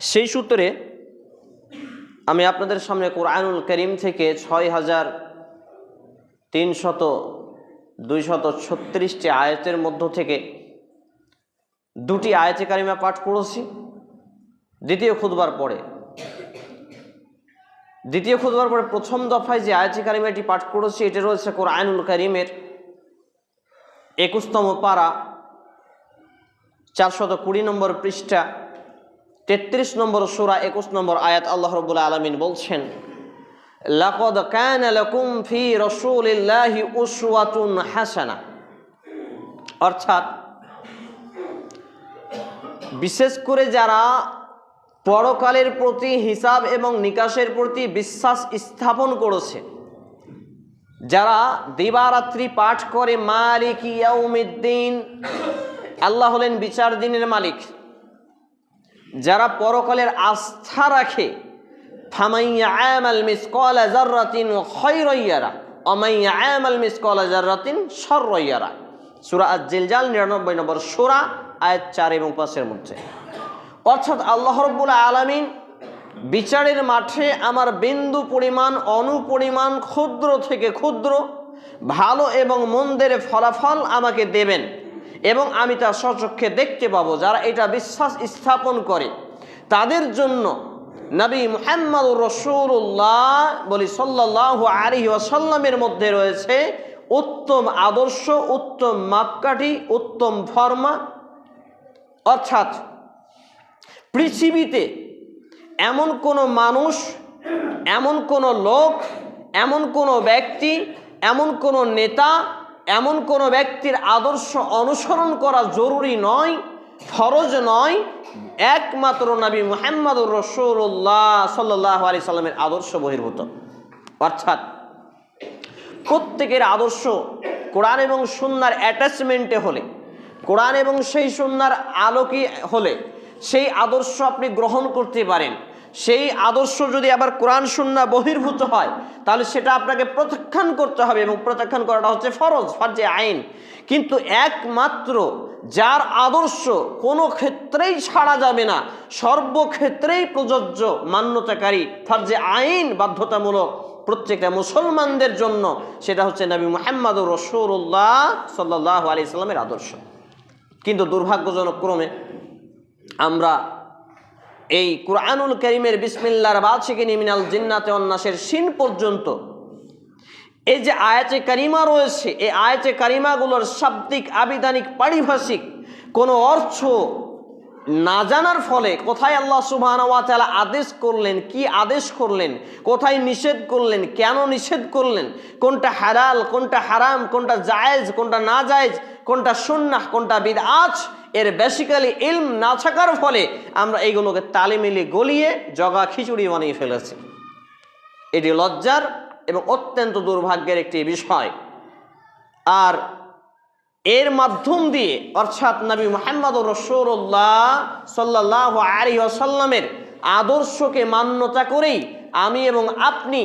সেই সূত্রে আমি আপনাদের সামনে কোরআনুল করিম থেকে ছয় হাজার তিনশত, দুইশত ছত্রিশটি আয়তের মধ্য থেকে দুটি আয়তে কারিমা পাঠ করেছি। দ্বিতীয় খুদবার পরে। দ্বিতীয় খুদবার পরে প্রথম দফায় যে আয়তি কারিমাটি পাঠ করেছি, এটি রয়েছে কোরআনুল করিমের একুশতম পারা, চারশত কুড়ি নম্বর পৃষ্ঠা। তেত্রিশ নম্বর সুরা, একুশ নম্বর আয়াত আল্লাহ রবুল্লা আলমিন বলছেন, লাকদ কান লাকুম ফি রসুলিল্লাহি উসওয়াতুন হাসানা। অর্থাৎ, বিশেষ করে যারা পরকালের প্রতি হিসাব এবং নিকাশের প্রতি বিশ্বাস স্থাপন করেছে, যারা দিবারাত্রি পাঠ করে মালিক ইয়াউমিদ্দিন, আল্লাহ হলেন বিচার দিনের মালিক। যারা পরকালের আস্থা রাখে খৈরইয়ারা অমাইয়া আজ জিলজাল নিরানব্বই নম্বর মধ্যে। অর্থাৎ বিচারের মাঠে আমার বিন্দু পরিমাণ, অনুপরিমাণ, ক্ষুদ্র থেকে ক্ষুদ্র, ভালো এবং মন্দের ফলাফল আমাকে দেবেন। এবং আমি তা সচক্ষে দেখতে পাবো যারা এটা বিশ্বাস স্থাপন করে। তাদের জন্য নবী মুহাম্মদ রসুল্লাহ বলি সাল্লাহ আলী ওয়াসাল্লামের মধ্যে রয়েছে উত্তম আদর্শ, উত্তম মাপকাঠি, উত্তম ফর্মা। অর্থাৎ পৃথিবীতে এমন কোনো মানুষ, এমন কোনো লোক, এমন কোনো ব্যক্তি, এমন কোনো নেতা এমন কোনো ব্যক্তির আদর্শ অনুসরণ করা জরুরি নয়, ফরজ নয়। একমাত্র নবী মোহাম্মদুর রসুল্লাহ সাল্লাহ আলি সাল্লামের আদর্শ বহির্ভূত। অর্থাৎ প্রত্যেকের আদর্শ কোরআন এবং সুন্নার অ্যাটাচমেন্টে হলে, কোরআন এবং সেই সুন্নার আলোকে হলে, সেই আদর্শ আপনি গ্রহণ করতে পারেন। সেই আদর্শ যদি আবার কোরআন সুন্না বহির্ভূত হয়, তাহলে সেটা আপনাকে প্রত্যাখ্যান করতে হবে এবং প্রত্যাখ্যান করাটা হচ্ছে ফরজ, ফার্জে আইন। কিন্তু একমাত্র যার আদর্শ কোনো ক্ষেত্রেই ছাড়া যাবে না, সর্বক্ষেত্রেই প্রযোজ্য মান্যতাকারী, ফার্জে আইন বাধ্যতামূলক প্রত্যেকটা মুসলমানদের জন্য, সেটা হচ্ছে নবী মোহাম্মদ রসুল্লাহ সাল্লাহ আলি সাল্লামের আদর্শ। কিন্তু দুর্ভাগ্যজনক ক্রমে আমরা এই কোরআনুল করিমের বিসমিল্লার বাদ থেকে নিমিনাল জিন্নাতে অন্যাসের সিন পর্যন্ত। এই যে আয়াতে কারিমা রয়েছে, এই আয়াতে কারিমাগুলোর শাব্দিক, আবিধানিক, পারিভাষিক কোনো অর্থ না জানার ফলে কোথায় আল্লাহ সুবাহানওয়াতালা আদেশ করলেন, কি আদেশ করলেন, কোথায় নিষেধ করলেন, কেন নিষেধ করলেন, কোনটা হারাল কোনটা হারাম, কোনটা জায়েজ, কোনটা না জায়েজ কোনটা সুন্নাহ, কোনটা বিদ আজ এর বেসিক্যালি ইলম না থাকার ফলে আমরা এইগুলোকে তালে মিলে গলিয়ে জগা খিচুড়ি বানিয়ে ফেলেছি। এটি লজ্জার এবং অত্যন্ত দুর্ভাগ্যের একটি বিষয়। আর এর মাধ্যম দিয়ে, অর্থাৎ নবী মোহাম্মদ রসৌল্লাহ সাল্লাহ আলী আসাল্লামের আদর্শকে মান্যতা করেই আমি এবং আপনি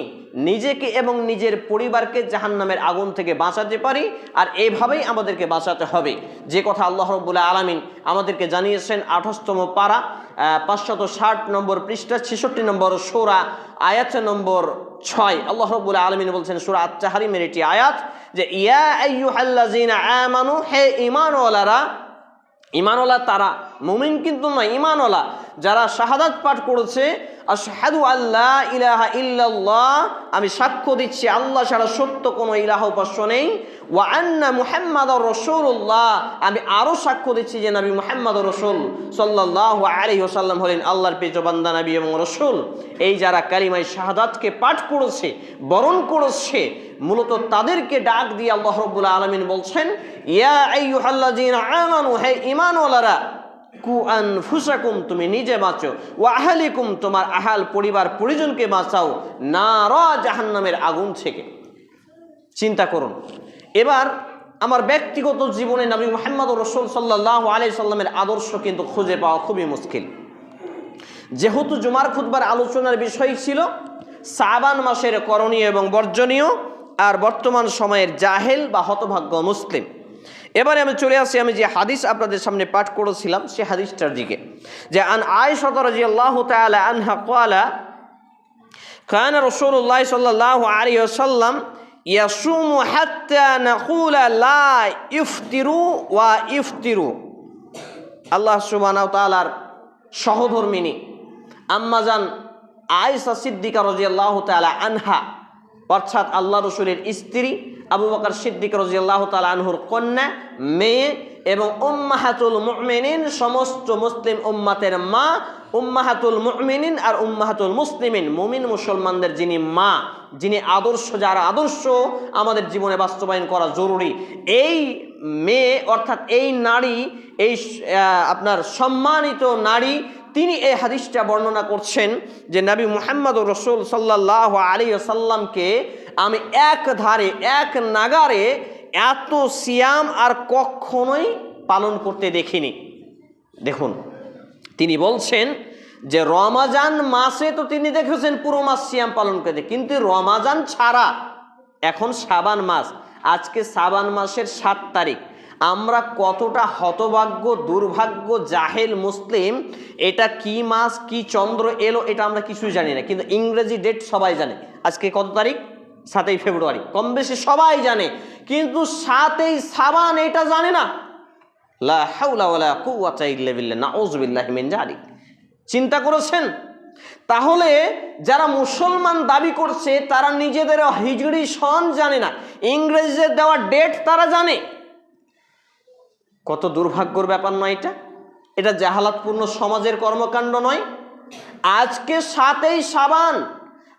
নিজেকে এবং নিজের পরিবারকে জাহান্নামের আগুন থেকে বাঁচাতে পারি আর এভাবেই আমাদেরকে বাঁচাতে হবে। যে কথা আল্লাহ রব্বুল্লাহ আলমিন আমাদেরকে জানিয়েছেন আঠাশতম পারা পাঁচশত ষাট নম্বর পৃষ্ঠা, ছেষট্টি নম্বর সোরা, আয়াত নম্বর ছয়। আল্লাহ রব্বুল্লাহ আলমিন বলছেন, সুরা আত্মাহারিমের এটি আয়াত যে, ইয়া আইয়ুহাল্লাযীনা আমানু, হে ইমানওয়ালারা ইমানওয়ালা তারা, মুমিন কিন্তু নয় ইমানওয়ালা যারা শাহাদাত পাঠ করেছে আল্লাহ ইলাহা আমি সাক্ষ্য দিচ্ছি, আল্লাহ ছাড়া সত্য কোনো ইলাহ উপাস্য নেই। ওয়া আন্না রসুল্লাহ আমি আরও সাক্ষ্য দিচ্ছি যে নবী মুহাম্মদ রসুল সাল্লাহ আলাইহি ওসাল্লাম হলেন আল্লাহর পেজবান্দা নবী এবং রসুল। এই যারা কালিমাই শাহাদাতকে পাঠ করেছে, বরণ করেছে, মূলত তাদেরকে ডাক দিয়ে আল্লাহ রব্বুল্লাহ আলমিন বলছেন, ইয়া আইয়ুহাল্লাযীনা আমানু, হে ঈমানওয়ালারা কু আনফুসাকুম, তুমি নিজে বাঁচো। ও আহালিকুম, তোমার আহাল পরিবার পরিজনকে বাঁচাও। না র জাহান্নামের আগুন থেকে চিন্তা করুন। এবার আমার ব্যক্তিগত জীবনে নবী মোহাম্মদ রসুল সাল্লাহ আলি সাল্লামের আদর্শ কিন্তু খুঁজে পাওয়া খুবই মুশকিল। যেহেতু জুমার খুতবার আলোচনার বিষয় ছিল, সাবান মাসের করণীয় এবং বর্জনীয়, আর বর্তমান সময়ের জাহেল বা হতভাগ্য মুসলিম। এবারে আমি চলে আসি, আমি যে হাদিস আপনাদের সামনে পাঠ করেছিলাম, সে হাদিসটার দিকে। যে আন আয়সত রাজি আল্লাহ তালা আনহা কোয়ালা খান রসুল্লাহ সাল্লাহ আলী আসাল্লাম ইয়াসুম হাত্তা নাকুল লা ইফতিরু ওয়া ইফতিরু। আল্লাহ সুবানাও তালার সহধর্মিনী আম্মাজান আয়সা সিদ্দিকা রজিয়াল্লাহ তালা আনহা, অর্থাৎ আল্লাহ রসুলের স্ত্রী আবু বকর সিদ্দিক রাদিয়াল্লাহু তাআলা আনহুর কন্যা, মেয়ে এবং উম্মাহাতুল মুমিনিন, সমস্ত মুসলিম উম্মাতের মা, উম্মাহাতুল মুমিনিন আর উম্মাহাতুল মুসলিমিন, মুমিন মুসলমানদের যিনি মা, যিনি আদর্শ, যার আদর্শ আমাদের জীবনে বাস্তবায়ন করা জরুরি। এই মেয়ে অর্থাৎ এই নারী, এই আপনার সম্মানিত নারী, তিনি এই হাদিসটা বর্ণনা করছেন যে নবী মুহাম্মদ রসুল সাল্লাহ আলী সাল্লামকে আমি এক ধারে, এক নাগারে এত সিয়াম আর কখনোই পালন করতে দেখিনি। দেখুন, তিনি বলছেন যে রমাজান মাসে তো তিনি দেখেছেন পুরো মাস সিয়াম পালন করতে কিন্তু রমাজান ছাড়া এখন সাবান মাস, আজকে সাবান মাসের সাত তারিখ। আমরা কতটা হতভাগ্য, দুর্ভাগ্য, জাহেল, মুসলিম, এটা কি মাস, কি চন্দ্র এলো, এটা আমরা কিছুই জানি না, কিন্তু ইংরেজি ডেট সবাই জানে। আজকে কত তারিখ? সাতই ফেব্রুয়ারি। কম বেশি সবাই জানে, কিন্তু সাতই সাবান এটা জানে না। চিন্তা করেছেন? তাহলে যারা মুসলমান দাবি করছে, তারা নিজেদের হিজড়ি সন জানে না। ইংরেজদের দেওয়া ডেট তারা জানে। কত দুর্ভাগ্যর ব্যাপার নয় এটা। এটা জাহালাতপূর্ণ সমাজের কর্মকাণ্ড নয়। আজকে সাতই সাবান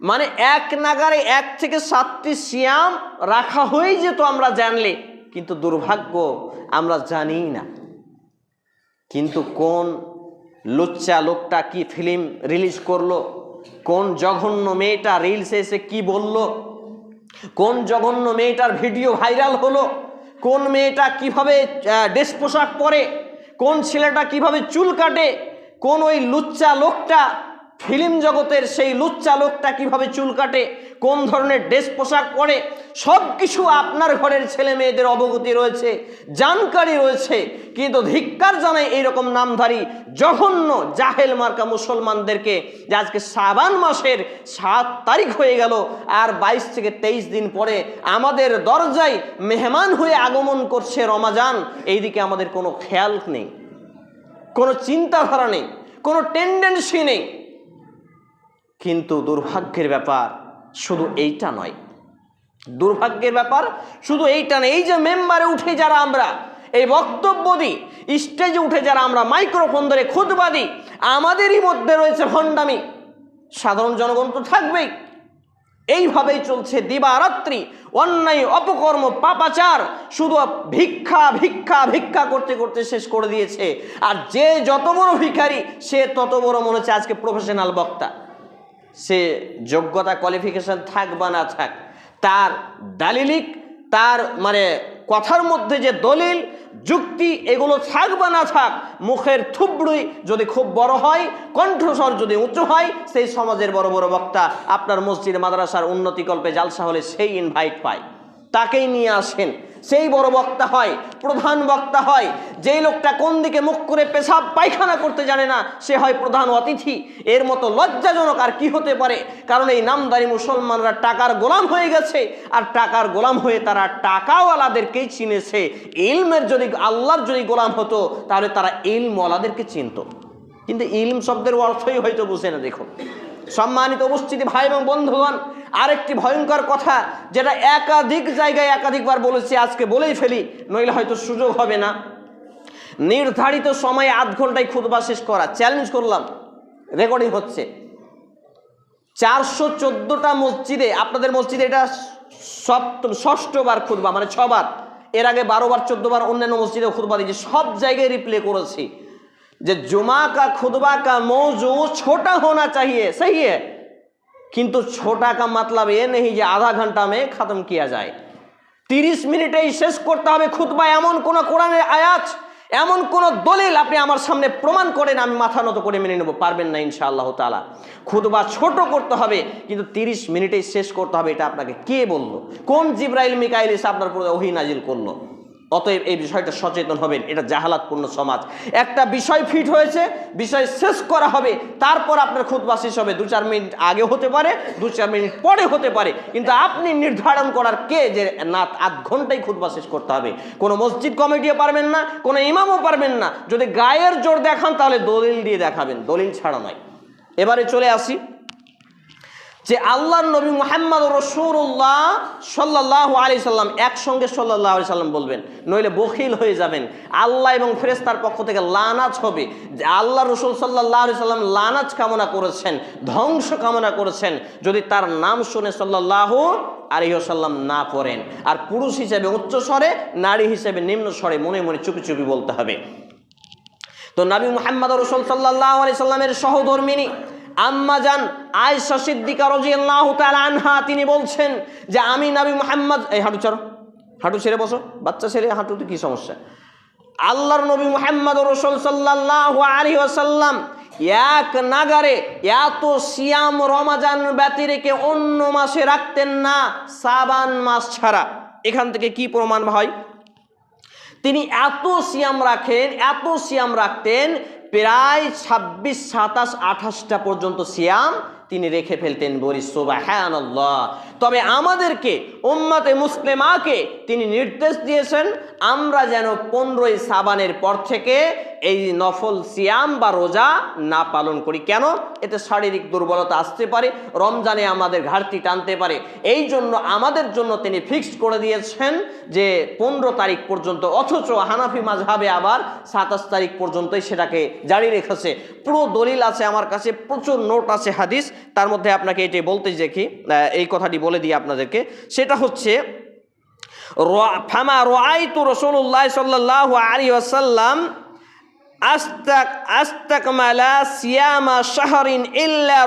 মানে এক নাগারে এক থেকে সাতটি সিয়াম রাখা হয়ে যেত আমরা জানলে। কিন্তু দুর্ভাগ্য, আমরা জানি না। কিন্তু কোন লুচ্চা লোকটা কি ফিল্ম রিলিজ করল? কোন জঘন্য মেয়েটা রিলসে এসে কি বলল? কোন জঘন্য মেয়েটার ভিডিও ভাইরাল হলো? কোন মেয়েটা কীভাবে ড্রেস পোশাক পরে? কোন ছেলেটা কীভাবে চুল কাটে? কোন ওই লুচ্চা লোকটা ফিল্ম জগতের সেই লুচ্চা লোকটা কীভাবে চুল কাটে, কোন ধরনের ড্রেস পোশাক পরে সব কিছু আপনার ঘরের ছেলে মেয়েদের অবগতি রয়েছে, জানকারি রয়েছে। কিন্তু ধিক্কার জানায় এইরকম নামধারী জঘন্য জাহেল মার্কা মুসলমানদেরকে যে আজকে সাবান মাসের সাত তারিখ হয়ে গেল আর বাইশ থেকে তেইশ দিন পরে আমাদের দরজায় মেহমান হয়ে আগমন করছে রমাজান। এইদিকে আমাদের কোনো খেয়াল নেই, কোনো চিন্তাধারা নেই, কোনো টেন্ডেন্সি নেই। কিন্তু দুর্ভাগ্যের ব্যাপার শুধু এইটা নয়। দুর্ভাগ্যের ব্যাপার শুধু এইটা নয়, এই যে মেম্বারে উঠে যারা আমরা, এই বক্তব্য দিই, স্টেজে উঠে যারা আমরা, মাইক্রোফোন ধরে খুদবা আমাদেরই মধ্যে রয়েছে ভণ্ডামি। সাধারণ জনগণ তো থাকবেই। এইভাবেই চলছে দিবারাত্রি, অন্যায়, অপকর্ম, পাপাচার, শুধু ভিক্ষা ভিক্ষা ভিক্ষা করতে করতে শেষ করে দিয়েছে। আর যে যত বড় ভিখারি, সে তত বড় মনে হচ্ছে আজকে প্রফেশনাল বক্তা। সে যোগ্যতা কোয়ালিফিকেশন থাক বা না থাক, তার দালিলিক, তার মানে কথার মধ্যে যে দলিল, যুক্তি এগুলো থাক বা না থাক, মুখের থুবড়ুই যদি খুব বড় হয়, কণ্ঠস্বর যদি উঁচু হয়, সেই সমাজের বড় বড় বক্তা আপনার মসজিদ, মাদ্রাসার উন্নতিকল্পে জালসা হলে সেই ইনভাইট পায়। তাকেই নিয়ে আসেন। সেই বড় বক্তা হয়, প্রধান বক্তা হয়। যেই লোকটা কোন দিকে মুখ করে পেশাব পায়খানা করতে জানে না, সে হয় প্রধান অতিথি। এর মতো লজ্জাজনক আর কি হতে পারে? কারণ এই নামদারি মুসলমানরা টাকার গোলাম হয়ে গেছে। আর টাকার গোলাম হয়ে তারা টাকাওয়ালাদেরকেই চিনেছে। ইলমের যদি, আল্লাহর যদি গোলাম হতো, তাহলে তারা ইলমওয়ালাদেরকে চিনত। কিন্তু ইলম শব্দের অর্থই হয়তো বুঝে না, দেখুন। সম্মানিত উপস্থিতি ভাই এবং বন্ধুগণ, আরেকটি ভয়ঙ্কর কথা যেটা একাধিক জায়গায় একাধিকবার বলেছি, আজকে বলেই ফেলি, নইলে হয়তো সুযোগ হবে না। নির্ধারিত সময়ে আধ ঘন্টায় খুদবা শেষ করা চ্যালেঞ্জ করলাম রেকর্ডিং হচ্ছে। চারশো চোদ্দোটা মসজিদে, আপনাদের মসজিদে এটা সপ্তম, ষষ্ঠবার খুদবা মানে ছবার। এর আগে বারোবার, চোদ্দবার অন্যান্য মসজিদে খুদবা দিয়েছি, সব জায়গায় রিপ্লে করেছি। যে जुमा का खुतबा का मौजू छोटा होना चाहिए सही है किंतु छोटा का मतलब ये नहीं যে আধা ঘন্টা মে খতম কিয়া যায় তিরিশ মিনিটেই শেষ করতে হবে খুতবা এমন কোন কোরআনের আয়াত এমন কোন দলিল আপনি আমার সামনে প্রমাণ করেন আমি মাথা নত করে মেনে নেব পারবেন না ইনশাআল্লাহ তালা খুতবা ছোট করতে হবে কিন্তু তিরিশ মিনিটেই শেষ করতে হবে এটা আপনাকে কে বললো কোন জিব্রাইল মিকাইল এসে আপনার পুরো ওহি নাজিল করলো অতএব এই বিষয়টা সচেতন হবেন, এটা জাহালাতপূর্ণ সমাজ। একটা বিষয় ফিট হয়েছে, বিষয় শেষ করা হবে, তারপর আপনার খুতবা শেষ হবে। দু চার মিনিট আগে হতে পারে, দু চার মিনিট পরে হতে পারে, কিন্তু আপনি নির্ধারণ করার কে যে না, আধ ঘন্টায় খুতবা শেষ করতে হবে। কোনো মসজিদ কমিটিও পারবেন না, কোনো ইমামও পারবেন না। যদি গায়ের জোর দেখান, তাহলে দলিল দিয়ে দেখাবেন, দলিল ছাড়া নয়। এবারে চলে আসি। যে আল্লাহর নবী মোহাম্মদ রসুল্লাহ সাল্লাহ আলি সাল্লাম একসঙ্গে সাল্লাহ আলি সাল্লাম বলবেন, নইলে বখিল হয়ে যাবেন। আল্লাহ এবং ফেরেস্তার পক্ষ থেকে লানাজ হবে যে আল্লাহ রসুল সাল্লাহ আলি সাল্লাম লানাজ কামনা করেছেন, ধ্বংস কামনা করেছেন, যদি তার নাম শুনে সাল্লাহ আলিহাসাল্লাম না পড়েন। আর পুরুষ হিসেবে উচ্চ স্বরে, নারী হিসেবে নিম্ন স্বরে মনে মনে চুপি চুপি বলতে হবে। তো নবী মোহাম্মদ রসুল সাল্লাহ আলি সাল্লামের সহধর্মিনী আম্মাজান আয়সা সিদ্দিকা রাদিয়াল্লাহু তাআলা আনহা, তিনি বলছেন যে আমি নবী মুহাম্মদ, এই হাঁটু ছাড়ো, হাঁটু ছেড়ে বসো, বাচ্চা ছেড়ে হাঁটুতে কি সমস্যা? আল্লাহর নবী মুহাম্মদ রসুল সাল্লাল্লাহু আলাইহি ওয়াসাল্লাম এক নাগারে এত সিয়াম রমাজান ব্যতি রেখে অন্য মাসে রাখতেন না, সাবান মাস ছাড়া। এখান থেকে কি প্রমাণ হয়? তিনি এত সিয়াম রাখেন, এত সিয়াম রাখতেন প্রায় ছাব্বিশ সাতাশ আঠাশটা পর্যন্ত সিয়াম তিনি রেখে ফেলতেন বলি সোবাহান তবে আমাদেরকে, উম্মাতে মুসলিমাকে তিনি নির্দেশ দিয়েছেন, আমরা যেন পনেরোই সাবানের পর থেকে এই নফল সিয়াম বা রোজা না পালন করি। কেন? এতে শারীরিক দুর্বলতা আসতে পারে, রমজানে আমাদের ঘাটতি টানতে পারে। এই জন্য আমাদের জন্য তিনি ফিক্সড করে দিয়েছেন যে পনেরো তারিখ পর্যন্ত, অথচ হানাফি মাঝহাবে আবার সাতাশ তারিখ পর্যন্তই সেটাকে জারি রেখেছে। পুরো দলিল আছে আমার কাছে, প্রচুর নোট আছে হাদিস, তার মধ্যে আপনাকে এটি বলতে দেখি এই কথাটি বলে দিই আপনাদেরকে, সেটা হচ্ছে শাহরিন ইল্লা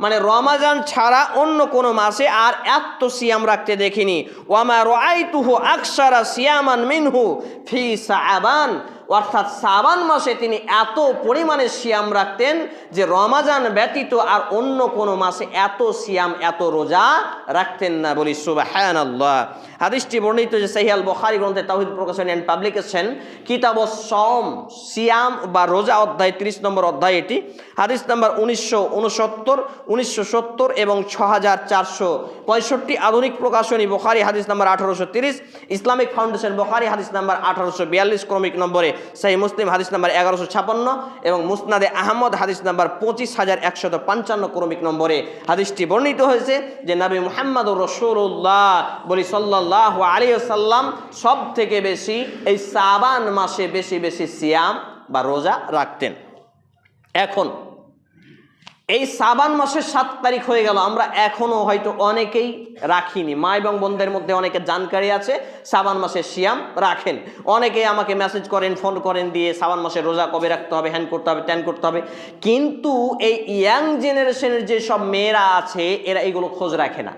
মানে রমাজান ছাড়া অন্য কোনো মাসে আর এত সিয়াম রাখতে দেখিনি। ওয়ামা রাআইতুহু আকসারা সিয়ামান মিনহু ফি সাবান অর্থাৎ সাবান মাসে তিনি এত পরিমাণে সিয়াম রাখতেন যে রমাজান ব্যতীত আর অন্য কোনো মাসে এত সিয়াম, এত রোজা রাখতেন না বলি সুবাহান আল্লাহ হাদিসটি বর্ণিত যে সাহিয়াল বখারি গ্রন্থে তাহিদ প্রকাশন অ্যান্ড পাবলিকেশন কিতাব সম সিয়াম বা রোজা অধ্যায়, তিরিশ নম্বর অধ্যায় এটি। হাদিস নাম্বার উনিশশো উনসত্তর উনিশশো সত্তর এবং ছ হাজার চারশো পঁয়ষট্টি আধুনিক প্রকাশনী, বখারি হাদিস নাম্বার আঠারোশো তিরিশ, ইসলামিক ফাউন্ডেশন, বখারি হাদিস নাম্বার আঠারোশো বিয়াল্লিশ, ক্রমিক নম্বরে। সেই মুসলিম হাদিস নাম্বার এগারোশো ছাপান্ন এবং মুসনাদে আহমদ হাদিস নাম্বার পঁচিশ হাজার একশত পঞ্চান্ন ক্রমিক নম্বরে হাদিসটি বর্ণিত হয়েছে যে নাবি মুহাম্মদ রসুল্লাহ বলি সাল্লাহ আলী সাল্লাম সব থেকে বেশি এই সাবান মাসে বেশি বেশি সিয়াম বা রোজা রাখতেন। এখন এই সাবান মাসের সাত তারিখ হয়ে গেল, আমরা এখনও হয়তো অনেকেই রাখিনি। মা এবং বোনদের মধ্যে অনেকে জানকারি আছে, সাবান মাসের সিয়াম রাখেন। অনেকে আমাকে মেসেজ করেন ফোন করেন দিয়ে সাবান মাসের রোজা কবে রাখতে হবে হ্যান করতে হবে ট্যান করতে হবে। কিন্তু এই ইয়াং জেনারেশনের যে সব মেয়েরা আছে, এরা এগুলো খোঁজ রাখে না।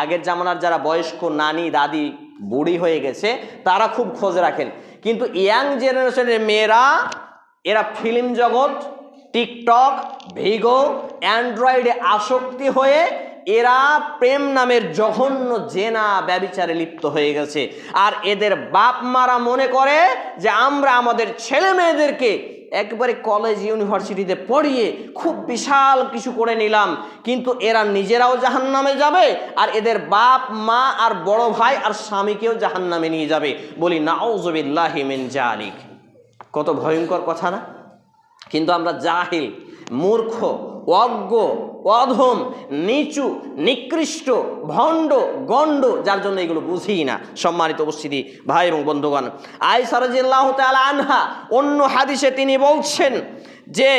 আগের জামানার যারা বয়স্ক নানি, দাদি, বুড়ি হয়ে গেছে, তারা খুব খোঁজ রাখেন। কিন্তু ইয়াং জেনারেশনের মেয়েরা, এরা ফিল্ম জগৎ টিকটক, ভিগো, অ্যান্ড্রয়েডে আসক্তি হয়ে এরা প্রেম নামের জঘন্য জেনা ব্যবিচারে লিপ্ত হয়ে গেছে। আর এদের বাপ মারা মনে করে যে আমরা আমাদের ছেলে মেয়েদেরকে একবারে কলেজ ইউনিভার্সিটিতে পড়িয়ে খুব বিশাল কিছু করে নিলাম। কিন্তু এরা নিজেরাও জাহান নামে যাবে আর এদের বাপ, মা আর বড় ভাই আর স্বামীকেও জাহান নামে নিয়ে যাবে। বলি, নাউজবিল্লাহি মিন জালিক। কত ভয়ঙ্কর কথা না? কিন্তু আমরা জাহিল, মূর্খ, অজ্ঞ, অধম, নিচু, নিকৃষ্ট, ভণ্ড, গণ্ড, যার জন্য এগুলো বুঝি না। সম্মানিত উপস্থিতি, ভাই এবং বন্ধুগণ আই সারাজিল্লাহ তাল আনহা অন্য হাদিসে তিনি বলছেন যে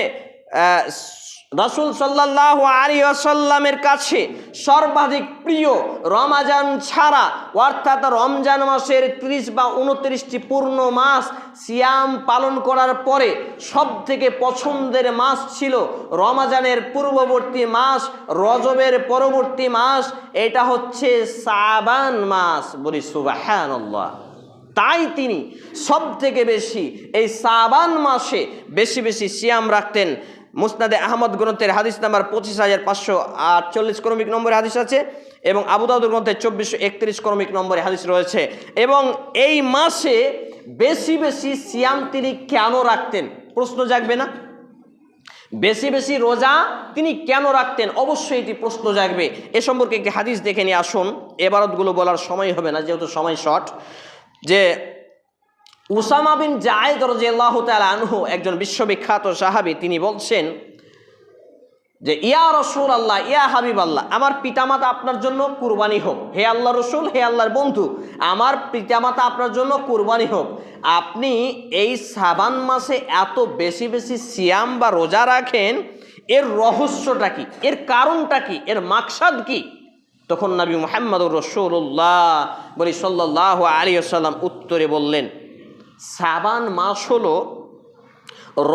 রাসূল সাল্লাহ আলী আসাল্লামের কাছে সর্বাধিক প্রিয় রমাজান ছাড়া, অর্থাৎ রমজান মাসের ত্রিশ বা উনত্রিশটি পূর্ণ মাস সিয়াম পালন করার পরে সব থেকে পছন্দের মাস ছিল রমাজানের পূর্ববর্তী মাস, রজবের পরবর্তী মাস, এটা হচ্ছে সাবান মাস। বলি সুবাহান্লাহ তাই তিনি সব থেকে বেশি এই সাবান মাসে বেশি বেশি সিয়াম রাখতেন। মুসনাদে আহমদ গ্রন্থের হাদিস নাম্বার পঁচিশ হাজার পাঁচশো আটচল্লিশ ক্রমিক নম্বরে হাদিস আছে এবং আবুদাউদ গ্রন্থের চব্বিশশো একত্রিশ ক্রমিক নম্বরে হাদিস রয়েছে। এবং এই মাসে বেশি বেশি সিয়াম তিনি কেন রাখতেন? প্রশ্ন জাগবে না? বেশি বেশি রোজা তিনি কেন রাখতেন? অবশ্যই এটি প্রশ্ন জাগবে। এ সম্পর্কে একটি হাদিস দেখে নিয়ে আসুন। এবারতগুলো বলার সময় হবে না, যেহেতু সময় শর্ট। যে উসামা বিন জায়দ তাআলা আনহু, একজন বিশ্ববিখ্যাত সাহাবী, তিনি বলছেন যে, ইয়া রসুল আল্লাহ ইয়া হাবিব আল্লাহ আমার পিতামাতা আপনার জন্য কুরবানি হোক। হে আল্লাহ রসুল, হে আল্লাহর বন্ধু, আমার পিতামাতা আপনার জন্য কুরবানি হোক। আপনি এই সাবান মাসে এত বেশি বেশি সিয়াম বা রোজা রাখেন, এর রহস্যটা কি? এর কারণটা কি? এর মাকসাদ কি? তখন নবী মোহাম্মদুর রসুল্লাহ বলি সাল্লাহ আলী আসাল্লাম উত্তরে বললেন সাবান মাস হলো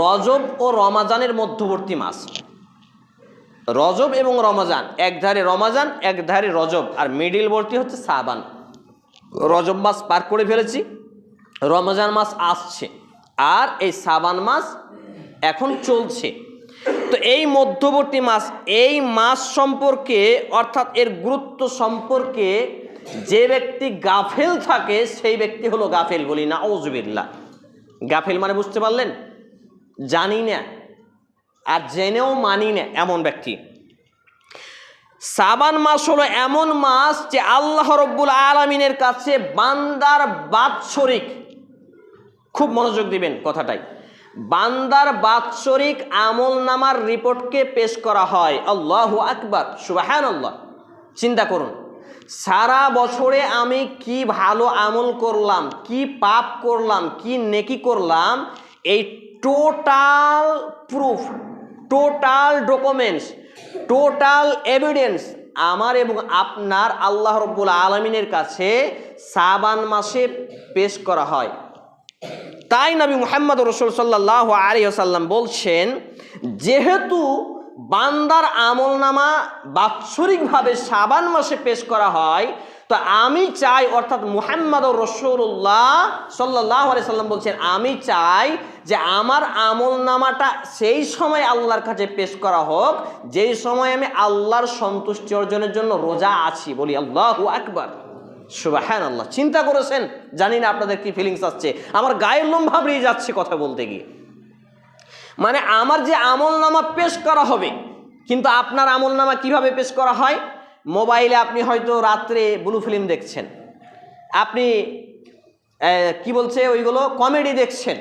রজব ও রমাজানের মধ্যবর্তী মাস। রজব এবং রমাজান, এক ধারে রমাজান, এক ধারে রজব আর মিডিলবর্তী হচ্ছে সাবান। রজব মাস পার করে ফেলেছি, রমজান মাস আসছে আর এই সাবান মাস এখন চলছে। তো এই মধ্যবর্তী মাস, এই মাস সম্পর্কে অর্থাৎ এর গুরুত্ব সম্পর্কে যে ব্যক্তি গাফেল থাকে, সেই ব্যক্তি হলো গাফেল বলি না ওজবিল্লা গাফেল মানে বুঝতে পারলেন? জানি না। আর জেনেও মানি না এমন ব্যক্তি। সাবান মাস হলো এমন মাস যে আল্লাহ রব্বুল আলমিনের কাছে বান্দার বাৎসরিক খুব মনোযোগ দিবেন কথাটাই। বান্দার বাৎসরিক আমল নামার রিপোর্টকে পেশ করা হয়। আল্লাহ আকবার সুবাহান আল্লাহ চিন্তা করুন। সারা বছরে আমি কি ভালো আমল করলাম, কি পাপ করলাম, কি নেকি করলাম, এই total proof total documents total evidence আমার এবং আপনার আল্লাহ রব্বুল আলমিনের কাছে সাবান মাসে পেশ করা হয়। তাই নবী মোহাম্মদ রসুল সাল্লাহ আলী আসাল্লাম বলছেন, যেহেতু বান্দার আমল আমলনামা বাৎসরিকভাবে সাবান মাসে পেশ করা হয়। তো আমি চাই, অর্থাৎ মুহাম্মদ রসুল্লাহ সাল্লাহ সাল্লাম বলছেন, আমি চাই যে আমার আমল নামাটা সেই সময় আল্লাহর কাছে পেশ করা হোক, যেই সময় আমি আল্লাহর সন্তুষ্টি অর্জনের জন্য রোজা আছি। বলি আল্লাহ আকবার। সুবাহান আল্লাহ চিন্তা করেছেন? জানি না আপনাদের কি ফিলিংস আসছে। আমার গায়ের লোম ভাবড়িয়ে যাচ্ছে কথা বলতে গিয়ে। মানে আমার যে আমল নামা পেশ করা হবে, কিন্তু আপনার আমল নামা কীভাবে পেশ করা হয়? মোবাইলে আপনি হয়তো রাত্রে ব্লু ফিল্ম দেখছেন। আপনি কি বলছে ওইগুলো? কমেডি দেখছেন।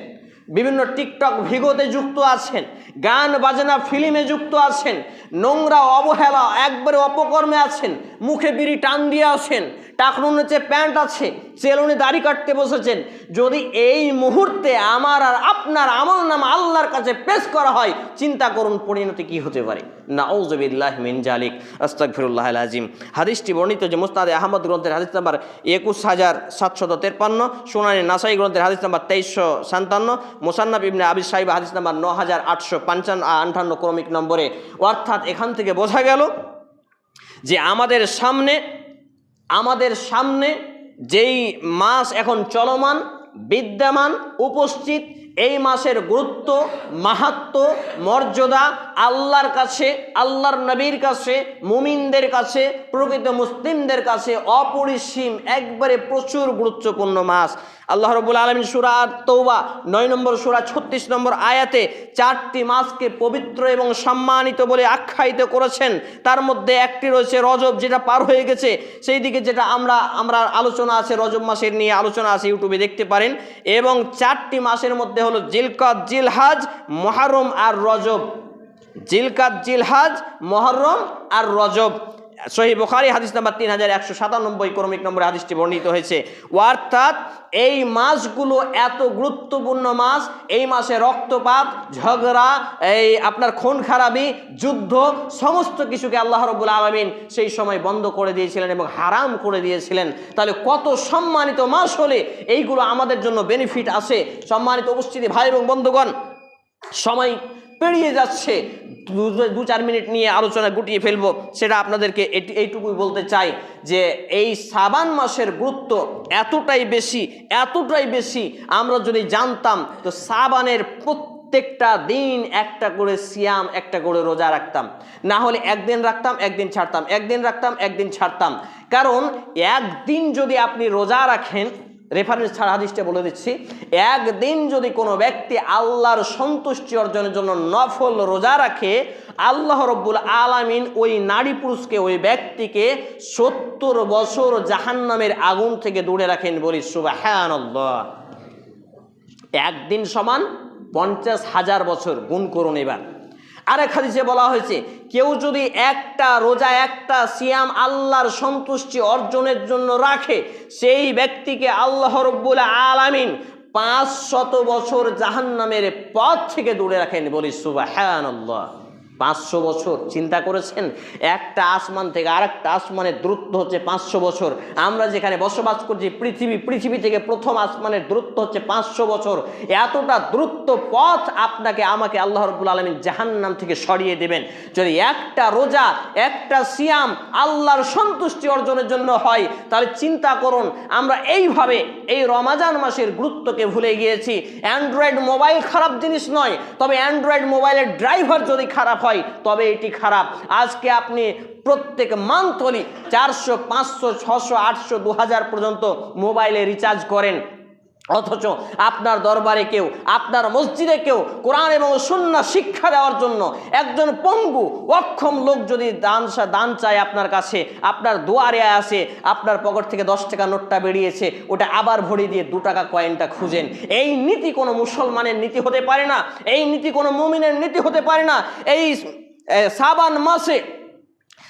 বিভিন্ন টিকটক ভিগোতে যুক্ত আছেন, গান বাজনা ফিল্মে যুক্ত আছেন, নোংরা অবহেলা একবারে অপকর্মে আছেন, মুখে বিড়ি টান দিয়ে আছেন টাকনুন হচ্ছে প্যান্ট আছে চেলুনে দাড়ি কাটতে বসেছেন। যদি এই মুহূর্তে আমার আর আপনার আমল নাম আল্লাহর কাছে পেশ করা হয়, চিন্তা করুন পরিণতি কি হতে পারে? না ওজবিল্লাহ মিন জালিক আস্তাকফিরুল্লাহ আজিম হাদিসটি বর্ণিত যে মুস্তাদে আহমদ গ্রন্থের হাদিস নাম্বার একুশ হাজার সাতশত তেপ্পান্ন, সোনানি নাসাই গ্রন্থের হাদিস নাম্বার তেইশশো সাতান্ন মোসান্নাব ইবনে আবিদ সাহিব হাদিস নাম্বার ন হাজার আটশো পঞ্চান্ন, আটান্ন ক্রমিক নম্বরে। অর্থাৎ এখান থেকে বোঝা গেল যে আমাদের সামনে আমাদের সামনে যেই মাস এখন চলমান, বিদ্যমান, উপস্থিত এই মাসের গুরুত্ব, মাহাত্ম, মর্যাদা আল্লাহর কাছে, আল্লাহর নবীর কাছে, মুমিনদের কাছে, প্রকৃত মুসলিমদের কাছে অপরিসীম, একবারে প্রচুর গুরুত্বপূর্ণ মাস। আল্লাহ রবুল আলমিন সুরা তৌবা নয় নম্বর সুরা ছত্রিশ নম্বর আয়াতে চারটি মাসকে পবিত্র এবং সম্মানিত বলে আখ্যায়িত করেছেন। তার মধ্যে একটি রয়েছে রজব, যেটা পার হয়ে গেছে। সেই দিকে যেটা আমরা আমরা আলোচনা আছে, রজব মাসের নিয়ে আলোচনা আছে, ইউটিউবে দেখতে পারেন। এবং চারটি মাসের মধ্যে হলো জিলকত জিলহাজ মহারম আর রজব। জিলকাত জিলহাজ মহরম আর রজব। সহি বুখারি, হাদিস নাম্বার তিন হাজার একশো সাতানব্বই, ক্রমিক নম্বরে হাদিসটি বর্ণিত হয়েছে। অর্থাৎ এই মাসগুলো এত গুরুত্বপূর্ণ মাস এই মাসে রক্তপাত, ঝগড়া, এই আপনার খুন খারাপি, যুদ্ধ, সমস্ত কিছুকে আল্লাহ রব্বুল আলমিন সেই সময় বন্ধ করে দিয়েছিলেন এবং হারাম করে দিয়েছিলেন। তাহলে কত সম্মানিত মাস হলে এইগুলো আমাদের জন্য বেনিফিট আছে? সম্মানিত উপস্থিতি ভাই এবং বন্ধুগণ, সময় পেরিয়ে যাচ্ছে। দু- চার মিনিট নিয়ে আলোচনা গুটিয়ে ফেলব। সেটা আপনাদেরকে এটি, এইটুকুই বলতে চাই যে এই সাবান মাসের গুরুত্ব এতটাই বেশি এতটাই বেশি আমরা যদি জানতাম, তো সাবানের প্রত্যেকটা দিন একটা করে সিয়াম, একটা করে রোজা রাখতাম। না হলে একদিন রাখতাম, একদিন ছাড়তাম, একদিন রাখতাম, একদিন ছাড়তাম। কারণ একদিন যদি আপনি রোজা রাখেন রেফারেন্স ছাড়া হাদিসটা বলে দিচ্ছি। একদিন যদি কোনো ব্যক্তি আল্লাহর সন্তুষ্টি অর্জনের জন্য নফল রোজা রাখে, আল্লাহ রব্বুল আলামিন ওই নারী পুরুষকে ওই ব্যক্তিকে সত্তর বছর জাহান্নামের আগুন থেকে দূরে রাখেন বলি সুবাহ একদিন সমান পঞ্চাশ হাজার বছর গুণ করুন এবার। আরেক হাদিসে বলা হয়েছে, কেউ যদি একটা রোজা, একটা সিয়াম আল্লাহর সন্তুষ্টি অর্জনের জন্য রাখে, সেই ব্যক্তিকে আল্লাহ রব্বুল আলামিন পাঁচ শত বছর জাহান্নামের পথ থেকে দূরে রাখেন বলি সুবাহ পাঁচশো বছর। চিন্তা করেছেন? একটা আসমান থেকে আরেকটা আসমানের দূরত্ব হচ্ছে পাঁচশো বছর। আমরা যেখানে বসবাস করছি, পৃথিবী পৃথিবী থেকে প্রথম আসমানের দূরত্ব হচ্ছে পাঁচশো বছর। এতটা দূরত্ব পথ আপনাকে, আমাকে আল্লাহ রবুল আলমিন জাহান্নাম থেকে সরিয়ে দেবেন। যদি একটা রোজা, একটা সিয়াম আল্লাহর সন্তুষ্টি অর্জনের জন্য হয়, তাহলে চিন্তা করুন, আমরা এইভাবে এই রমাজান মাসের গুরুত্বকে ভুলে গিয়েছি। অ্যান্ড্রয়েড মোবাইল খারাপ জিনিস নয়, তবে অ্যান্ড্রয়েড মোবাইলের ড্রাইভার যদি খারাপ হয়, তবে এটি খারাপ। আজকে আপনি প্রত্যেক মান্থলি চারশো, পাঁচশো, ছশো, আটশো দু পর্যন্ত মোবাইলে রিচার্জ করেন। অথচ আপনার দরবারে কেউ, আপনার মসজিদে কেউ কোরআন এবং সুন্না শিক্ষা দেওয়ার জন্য একজন পঙ্গু, অক্ষম লোক যদি দান দান চায় আপনার কাছে, আপনার দুয়ারে আসে আপনার পকেট থেকে দশ টাকা নোটটা বেরিয়েছে, ওটা আবার ভরি দিয়ে দু টাকা কয়েনটা খুঁজেন। এই নীতি কোনো মুসলমানের নীতি হতে পারে না, এই নীতি কোনো মুমিনের নীতি হতে পারে না, এই সাবান মাসে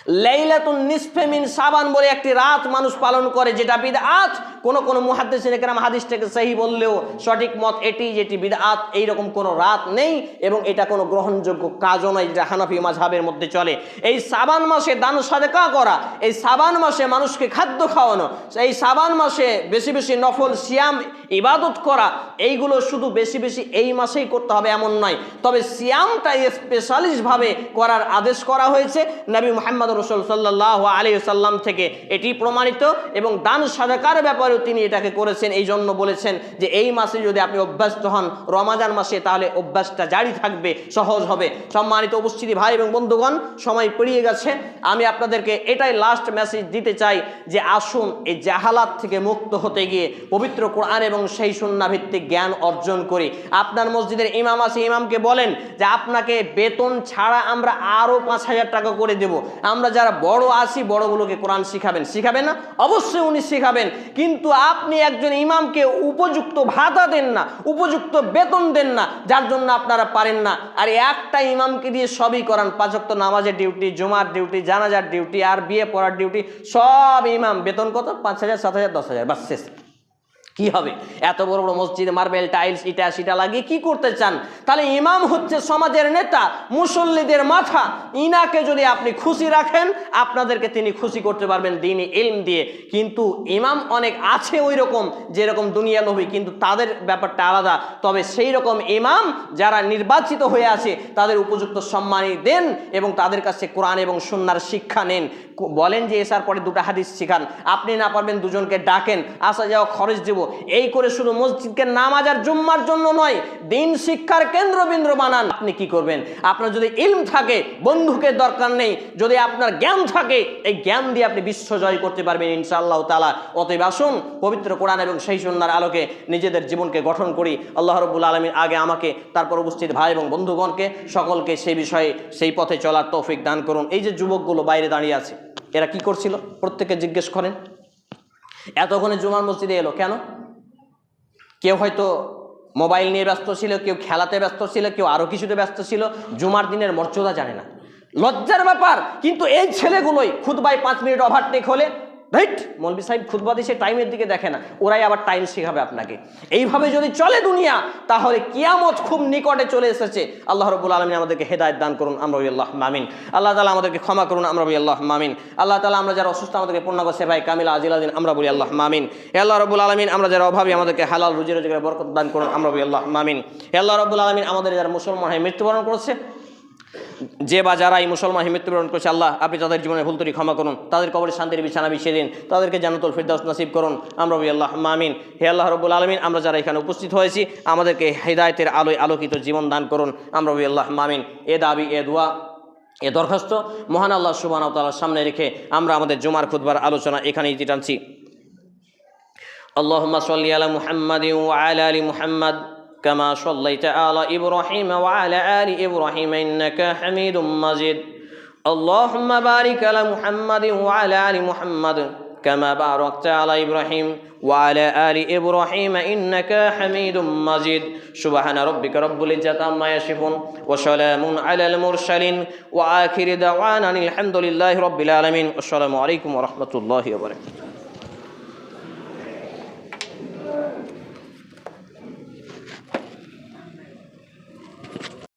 লাইলাতুন নিসফেমিন সাবান বলে একটি রাত মানুষ পালন করে, যেটা বিদআত। কোন কোন মুহাদ্দিসিন একরাম হাদিসটাকে সহি বললেও সঠিক মত এটি যেটি বিদআত, এইরকম কোনো রাত নেই এবং এটা কোনো গ্রহণযোগ্য কাজও নয়, যেটা হানাফি মাঝহাবের মধ্যে চলে। এই সাবান মাসে দান সাদেকা করা, এই সাবান মাসে মানুষকে খাদ্য খাওয়ানো, এই সাবান মাসে বেশি বেশি নফল সিয়াম ইবাদত করা, এইগুলো শুধু বেশি বেশি এই মাসেই করতে হবে এমন নয়। তবে সিয়ামটা স্পেশালিস্টভাবে করার আদেশ করা হয়েছে। নবী মোহাম্মদ রসুল সাল্লাহ আলী সাল্লাম থেকে এটি প্রমাণিত এবং দান সাদাকার ব্যাপারেও তিনি এটাকে করেছেন। এই জন্য বলেছেন যে এই মাসে যদি আপনি অভ্যস্ত হন, রমাজান মাসে তাহলে অভ্যাসটা জারি থাকবে, সহজ হবে। সম্মানিত উপস্থিতি ভাই এবং বন্ধুগণ, সময় পেরিয়ে গেছে। আমি আপনাদেরকে এটাই লাস্ট মেসেজ দিতে চাই যে আসুন, এই জাহালাত থেকে মুক্ত হতে গিয়ে পবিত্র কোরআন এবং সেই সুন্না ভিত্তিক জ্ঞান অর্জন করি। আপনার মসজিদের ইমাম আছে, ইমামকে বলেন যে আপনাকে বেতন ছাড়া আমরা আরও পাঁচ হাজার টাকা করে দেব। আমরা যারা বড় আছি, বড়গুলোকে কোরআন শিখাবেন। শিখাবেন না? অবশ্যই উনি শিখাবেন। কিন্তু আপনি একজন ইমামকে উপযুক্ত ভাতা দেন না, উপযুক্ত বেতন দেন না, যার জন্য আপনারা পারেন না। আর একটা ইমামকে দিয়ে সবই করান। পাঁচক্ত নামাজের ডিউটি, জুমার ডিউটি, জানাজার ডিউটি, আর বিয়ে পড়ার ডিউটি, সব ইমাম। বেতন কত? পাঁচ হাজার, সাত হাজার, দশ হাজার। বাস, শেষ। কি হবে? এত বড় বড় মসজিদে, মার্বেল, টাইলস, ইটা, সিটা লাগিয়ে কি করতে চান? তাহলে ইমাম হচ্ছে সমাজের নেতা, মুসল্লিদের মাথা। ইনাকে যদি আপনি খুশি রাখেন, আপনাদেরকে তিনি খুশি করতে পারবেন দিনই ইলম দিয়ে। কিন্তু ইমাম অনেক আছে ওই রকম যেরকম দুনিয়া নবী, কিন্তু তাদের ব্যাপারটা আলাদা। তবে সেই রকম ইমাম যারা নির্বাচিত হয়ে আছে, তাদের উপযুক্ত সম্মানই দেন এবং তাদের কাছে কোরআন এবং সুন্নার শিক্ষা নেন। বলেন যে এসার পরে দুটো হাদিস শিখান। আপনি না পারবেন দুজনকে ডাকেন, আসা যাওয়া খরচ দেব। এই করে শুধু মসজিদকে নামাজ আর জুম্মার জন্য নয়, দিন শিক্ষার কেন্দ্রবিন্দু বানান। আপনি কি করবেন? আপনার যদি ইলম থাকে, বন্ধুকে দরকার নেই। যদি আপনার জ্ঞান থাকে, এই জ্ঞান দিয়ে আপনি বিশ্ব জয় করতে পারবেন ইনশাআল্লাহ তালা অতএব আসুন, পবিত্র কোরআন এবং সেই সন্ন্যার আলোকে নিজেদের জীবনকে গঠন করি। আল্লাহ রবুল আলমীর আগে আমাকে, তারপর উপস্থিত ভাই এবং বন্ধুগণকে, সকলকে সেই বিষয়ে, সেই পথে চলার তৌফিক দান করুন। এই যে যুবকগুলো বাইরে দাঁড়িয়ে আছে এরা কি করছিল? প্রত্যেকে জিজ্ঞেস করেন। এতক্ষণে জুমার মসজিদে এলো। কেন? কেউ হয়তো মোবাইল নিয়ে ব্যস্ত ছিল, কেউ খেলাতে ব্যস্ত ছিল, কেউ আরও কিছুতে ব্যস্ত ছিল। জুমার দিনের মর্যাদা জানে না। লজ্জার ব্যাপার, কিন্তু এই ছেলেগুলোই খুদবাই পাঁচ মিনিট ওভারটেক হলে রাইট মৌলবি সাহেব খুদবা দিছে টাইমের দিকে দেখে না। ওরাই আবার টাইম শেখাবে আপনাকে। এইভাবে যদি চলে দুনিয়া, তাহলে কিয়ামত খুব নিকটে চলে এসেছে। আল্লাহ রবুল আলমিন আমাদেরকে হেদায়ত দান করুন, আমরা আল্লাহ মামিন আল্লাহ তালা আমাদেরকে ক্ষমা করুন, আমরা আল্লাহ মামিন আল্লাহ তালা আমরা যারা অসুস্থ, আমাদেরকে পূর্ণাঙ্গ সেবাই কামিল আজিলাদিন আমরা বলি আল্লাহ মামিন হে আল্লাহ রবুল আলমিন, আমরা যারা অভাবী, আমাদেরকে হালাল রুজি রোজগারে বরকত দান করুন, আমরা আল্লাহ মামিন হে আল্লাহ রবুল আলমিন, আমাদের যারা মুসলমান হয়ে মৃত্যুবরণ করেছে যে বা যারা এই মুসলমান মৃত্যুবরণ করছে আল্লাহ আপনি তাদের জীবনে ভুল ত্রুটি ক্ষমা করুন তাদের কবরে শান্তির বিছানা বিছিয়ে দিন তাদেরকে জান্নাতুল ফিরদাউস নসিব করুন আমরা বলি আল্লাহ মামিন হে আল্লাহ রব্বুল আলমিন আমরা যারা এখানে উপস্থিত হয়েছি আমাদেরকে হেদায়তের আলোয় আলোকিত জীবন দান করুন আমরা বলি আল্লাহ মামিন এ দাবি এ দোয়া এ দরখাস্ত মহান আল্লাহ সুবাহ তালার সামনে রেখে আমরা আমাদের জুমার খুদবার আলোচনা এখানেই ইতি টানছি اللهم صل على محمد وعلى ال محمد كما صليت على ابراهيم وعلى ال ابراهيم انك حميد مجيد اللهم بارك على محمد وعلى ال محمد كما باركت على ابراهيم وعلى ال ابراهيم انك حميد مجيد سبحان ربك رب العزه عما يصفون وسلام على المرسلين واخر دعوانا الحمد لله رب العالمين والسلام عليكم ورحمه الله وبركاته